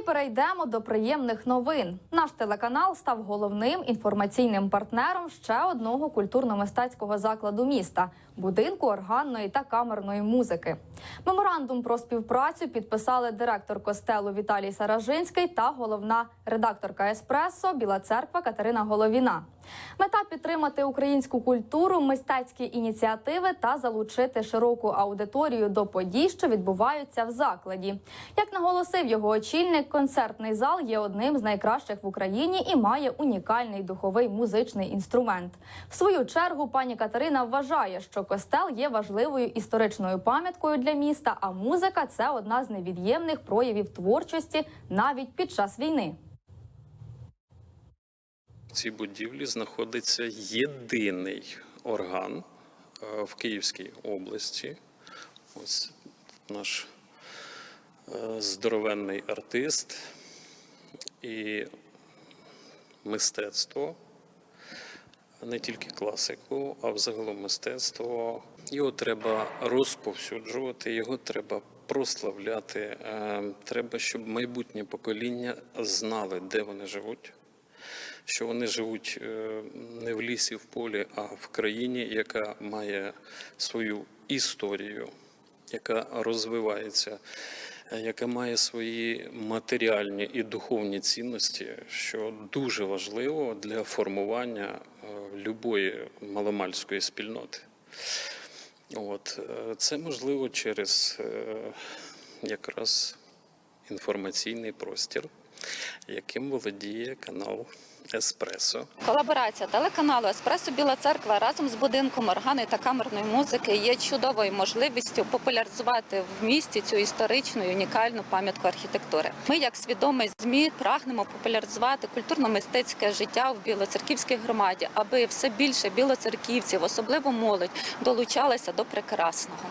Перейдемо до приємних новин. Наш телеканал став головним інформаційним партнером ще одного культурно-мистецького закладу міста будинку органної та камерної музики. Меморандум про співпрацю підписали директор костелу Віталій Саражинський та головна редакторка Еспресо Біла Церква Катерина Головіна. Мета підтримати українську культуру, мистецькі ініціативи та залучити широку аудиторію до подій, що відбуваються в закладі. Як наголосив його очільник, концертний зал є одним з найкращих в Україні і має унікальний духовий музичний інструмент. В свою чергу пані Катерина вважає, що костел є важливою історичною пам'яткою для міста, а музика це одна з невід'ємних проявів творчості навіть під час війни. Цій будівлі знаходиться єдиний орган е, в Київській області. Ось наш е, здоровенний артист і мистецтво, не тільки класику, а взагалом мистецтво. Його треба розповсюджувати, його треба прославляти. Е, Треба, щоб майбутнє покоління знали, де вони живуть що вони живуть е, не в лісі, в полі, а в країні, яка має свою історію, яка розвивається, яка має свої матеріальні і духовні цінності, що дуже важливо для формування е, любої маломальської спільноти. От е, це можливо через якраз інформаційний простір, яким володіє канал Еспресо. Колаборація телеканалу Еспресо Біла Церква разом з будинком органної та камерної музики є чудовою можливістю популяризувати в місті цю історичну і унікальну пам'ятку архітектури. Ми, як свідомий змі, прагнемо популяризувати культурно-мистецьке життя в білоцерківській громаді, аби все більше білоцерківців, особливо молодь, долучалися до прекрасного.